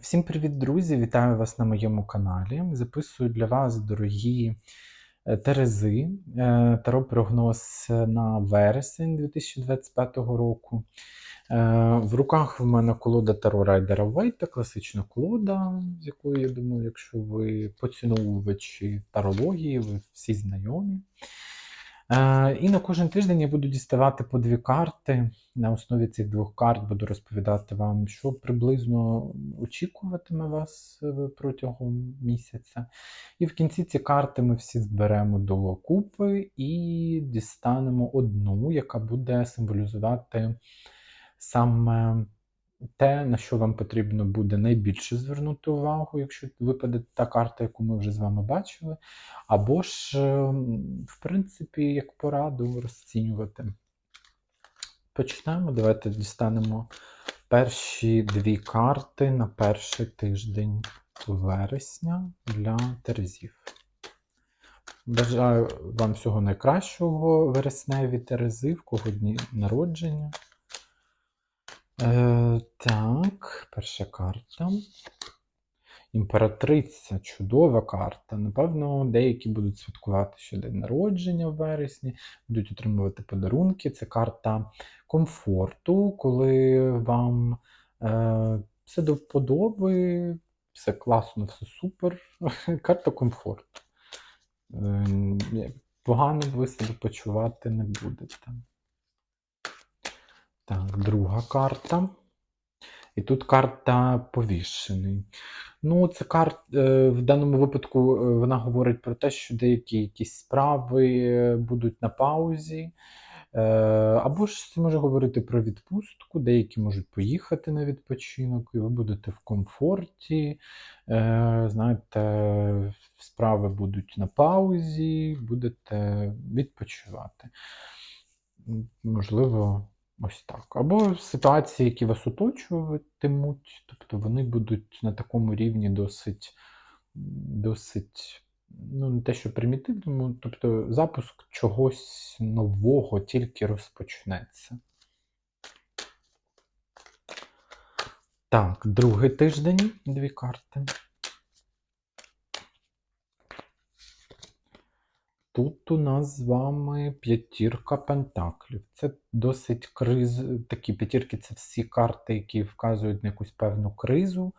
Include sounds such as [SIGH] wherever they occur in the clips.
Всім привіт, друзі! Вітаю вас на моєму каналі. Записую для вас, дорогі е, Терези, е, таро-прогноз на вересень 2025 року. Е, В руках в мене колода Таро Райдера Вейта, класична колода, з якою, я думаю, якщо ви поціновувачі тарології, ви всі знайомі. Е, І на кожен тиждень я буду діставати по дві карти. На основі цих двох карт буду розповідати вам, що приблизно очікуватиме вас е, протягом місяця. І в кінці ці карти ми всі зберемо до купи і дістанемо одну, яка буде символізувати саме те, на що вам потрібно буде найбільше звернути увагу, якщо випаде та карта, яку ми вже з вами бачили, або ж, ем, в принципі, як пораду розцінювати. Почнемо. Давайте дістанемо перші дві карти на перший тиждень вересня для Терезів. Бажаю вам всього найкращого вересневі Терези, в кого дні народження. Е, так, перша карта. Імператриця, чудова карта. Напевно, деякі будуть святкувати ще день народження в вересні, будуть отримувати подарунки. Це карта комфорту, коли вам е, все до вподоби, все класно, все супер. [LAUGHS] Карта комфорту. Е, погано ви себе почувати не будете. Так, друга карта. І тут карта повішений. Ну, це карта в даному випадку е, вона говорить про те, що деякі якісь справи е, будуть на паузі. Е, Або ж це може говорити про відпустку, деякі можуть поїхати на відпочинок, і ви будете в комфорті. Е, Знаєте, справи будуть на паузі, будете відпочивати. Можливо, ось так. Або ситуації, які вас оточуватимуть, тобто вони будуть на такому рівні досить, досить, ну, не те, що примітивному, тобто запуск чогось нового тільки розпочнеться. Так, другий тиждень, дві карти. Тут у нас з вами п'ятірка пентаклів. Це досить криз. Такі п'ятірки це всі карти, які вказують на якусь певну кризу.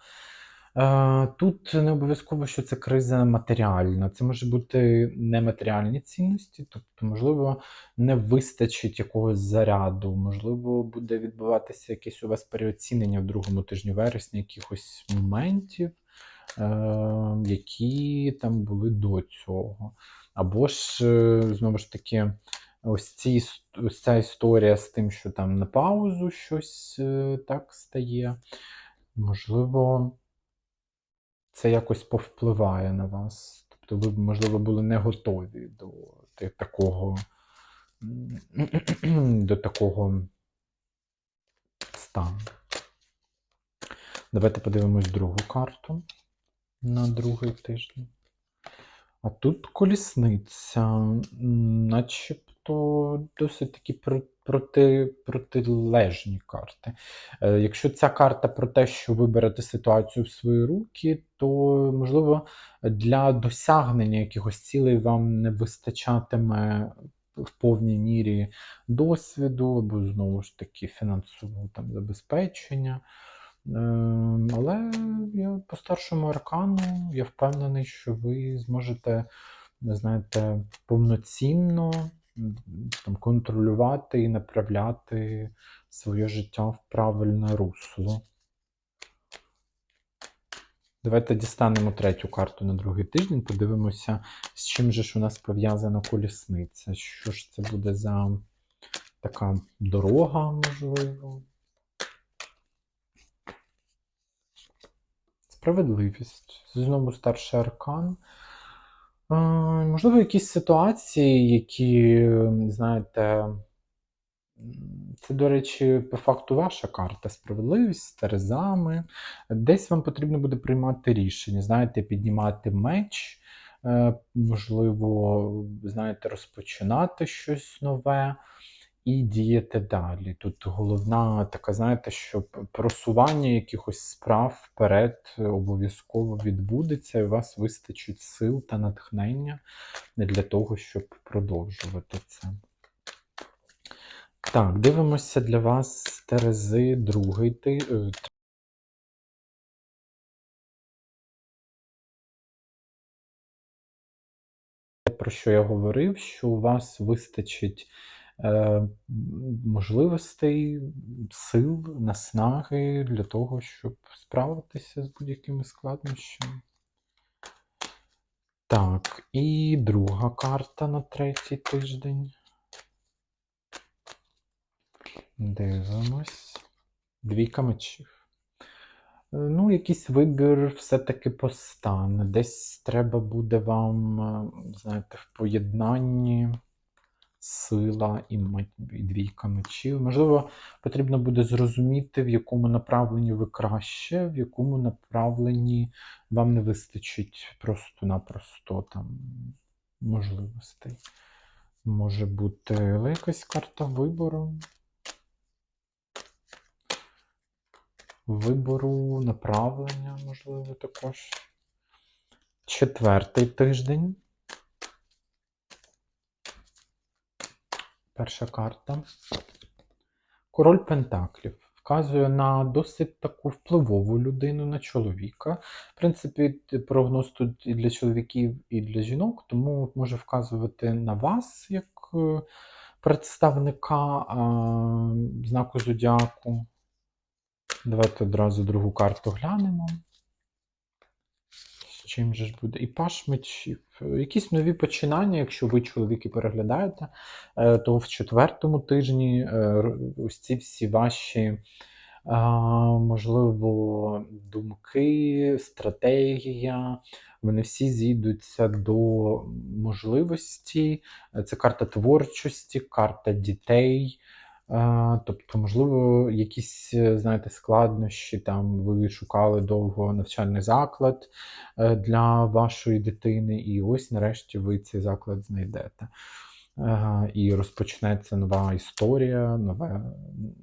Е, Тут не обов'язково, що це криза матеріальна. Це може бути нематеріальні цінності, тобто, можливо, не вистачить якогось заряду, можливо, буде відбуватися якесь у вас переоцінення в другому тижні вересня, якихось моментів, е, які там були до цього. Або ж, е, знову ж таки, ось, ці, ось ця історія з тим, що там на паузу щось е, так стає. Можливо, це якось повпливає на вас. Тобто ви, можливо, були не готові до такого, [CLEARS THROAT] до такого стану. Давайте подивимось другу карту на другий тиждень. А тут колісниця, начебто досить такі проти, протилежні карти. Е, Якщо ця карта про те, що ви берете ситуацію в свої руки, то, можливо, для досягнення якихось цілей вам не вистачатиме в повній мірі досвіду, або знову ж таки фінансового там забезпечення. Ем, Але я по старшому аркану я впевнений, що ви зможете, знаєте, повноцінно там, контролювати і направляти своє життя в правильне русло. Давайте дістанемо третю карту на другий тиждень, подивимося, з чим же ж у нас пов'язана колісниця. Що ж це буде за така дорога, можливо? Справедливість. Знову старший аркан. Е, можливо, якісь ситуації, які, знаєте, це, до речі, по факту ваша карта справедливість з терезами. Десь вам потрібно буде приймати рішення, знаєте, піднімати меч, е, можливо, знаєте, розпочинати щось нове. І дієте далі. Тут головна така, знаєте, що просування якихось справ вперед обов'язково відбудеться, і у вас вистачить сил та натхнення для того, щоб продовжувати це. Так, дивимося для вас Терези другий ти. е, про що я говорив, що у вас вистачить можливостей, сил, наснаги для того, щоб справитися з будь-якими складнощами. Так, і друга карта на третій тиждень. Дивимось. Двійка мечів. Е, Ну, якийсь вибір все-таки постане. Десь треба буде вам, е, знаєте, в поєднанні сила і двійка мечів. Можливо, потрібно буде зрозуміти, в якому направленні ви краще, в якому направленні вам не вистачить просто-напросто там можливостей. Може бути якась карта вибору. Вибору направлення, можливо, також. Четвертий тиждень. Перша карта. Король Пентаклів. Вказує на досить таку впливову людину, на чоловіка. В принципі, прогноз тут і для чоловіків, і для жінок, тому може вказувати на вас як е, представника а, знаку зодіаку. Давайте одразу другу карту глянемо. Чим же ж буде? І паш Якісь нові починання, якщо ви чоловіки переглядаєте, е, то в четвертому тижні е, ось ці всі ваші, можливо, думки, стратегія, вони всі зійдуться до можливості. Це карта творчості, карта дітей. Тобто, можливо, якісь, е, знаєте, складнощі, там ви шукали довго навчальний заклад е, для вашої дитини, і ось нарешті ви цей заклад знайдете. І розпочнеться нова історія, нове,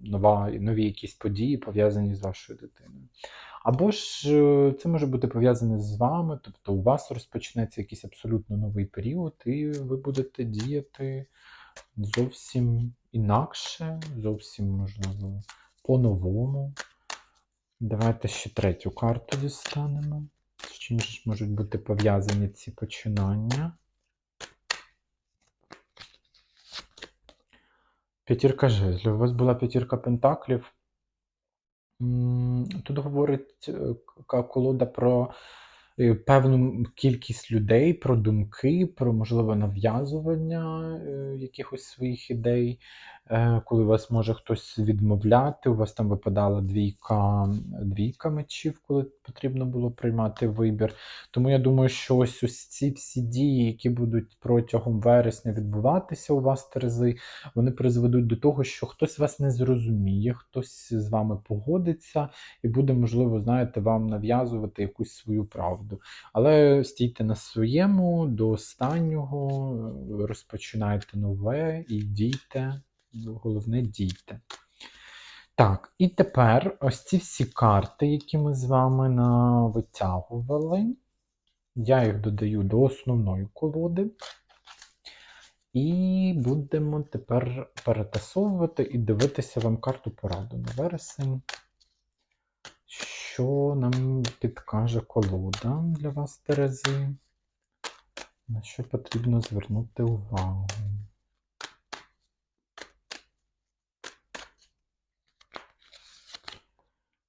нова, нові якісь події пов'язані з вашою дитиною. Або ж е, це може бути пов'язане з вами, тобто у вас розпочнеться якийсь абсолютно новий період, і ви будете діяти зовсім інакше, зовсім, можливо, по-новому. Давайте ще третю карту дістанемо. З чим ж можуть бути пов'язані ці починання? П'ятірка жезлів. У вас була п'ятірка пентаклів. Тут говорить е, колода про певну кількість людей, про думки, про можливе нав'язування е, якихось своїх ідей, Е, коли вас може хтось відмовляти. У вас там випадала двійка, двійка мечів, коли потрібно було приймати вибір. Тому я думаю, що ось ось ці всі дії, які будуть протягом вересня відбуватися у вас, Терези, вони призведуть до того, що хтось вас не зрозуміє, хтось з вами погодиться і буде, можливо, знаєте, вам нав'язувати якусь свою правду. Але стійте на своєму до останнього, е, розпочинайте нове і дійте. Головне, дійте. Так, і тепер ось ці всі карти, які ми з вами навитягували, я їх додаю до основної колоди. І будемо тепер перетасовувати і дивитися вам карту пораду на вересень. Що нам підкаже колода для вас, Терези? На що потрібно звернути увагу?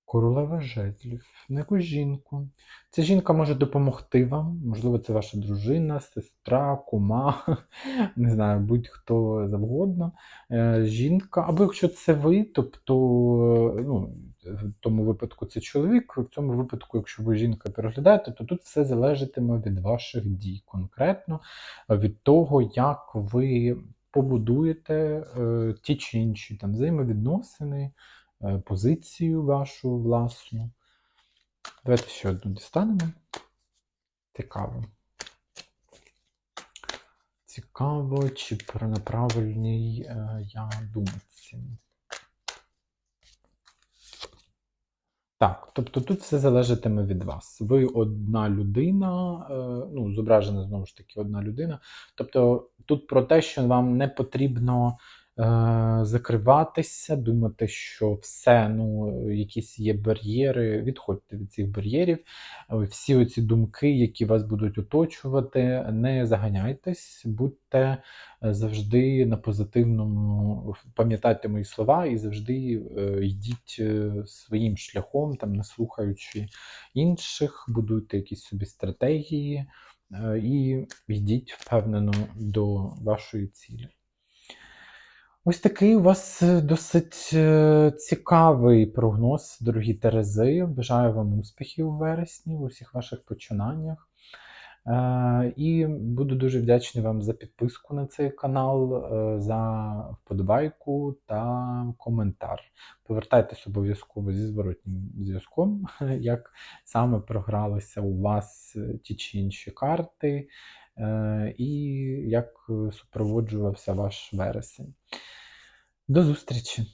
Королева жезлів, на яку жінку. Ця жінка може допомогти вам, можливо, це ваша дружина, сестра, кума, [LAUGHS] не знаю, будь-хто завгодно. Е, Жінка, або якщо це ви, тобто, ну, в тому випадку це чоловік, в цьому випадку, якщо ви жінка переглядаєте, то тут все залежатиме від ваших дій конкретно, від того, як ви побудуєте е, ті чи інші там взаємовідносини позицію вашу власну. Давайте ще одну дістанемо. Цікаво. цікаво, чи про направильній е, я думці. Так, тобто тут все залежатиме від вас. Ви одна людина, е, ну, зображена знову ж таки одна людина. Тобто тут про те, що вам не потрібно е, закриватися, думати, що все, ну, якісь є бар'єри, відходьте від цих бар'єрів. Е, Всі оці думки, які вас будуть оточувати, не заганяйтесь, будьте е, завжди на позитивному, пам'ятайте мої слова і завжди е, йдіть е, своїм шляхом, там, не слухаючи інших, будуйте якісь собі стратегії е, і йдіть впевнено до вашої цілі. Ось такий у вас е, досить е, цікавий прогноз, дорогі Терези. Бажаю вам успіхів у вересні у всіх ваших починаннях. Е, І буду дуже вдячний вам за підписку на цей канал, за вподобайку та коментар. Повертайтесь обов'язково зі зворотнім зв'язком, [LAUGHS] як саме програлися у вас ті чи інші карти, і як е, супроводжувався ваш вересень. До зустрічі!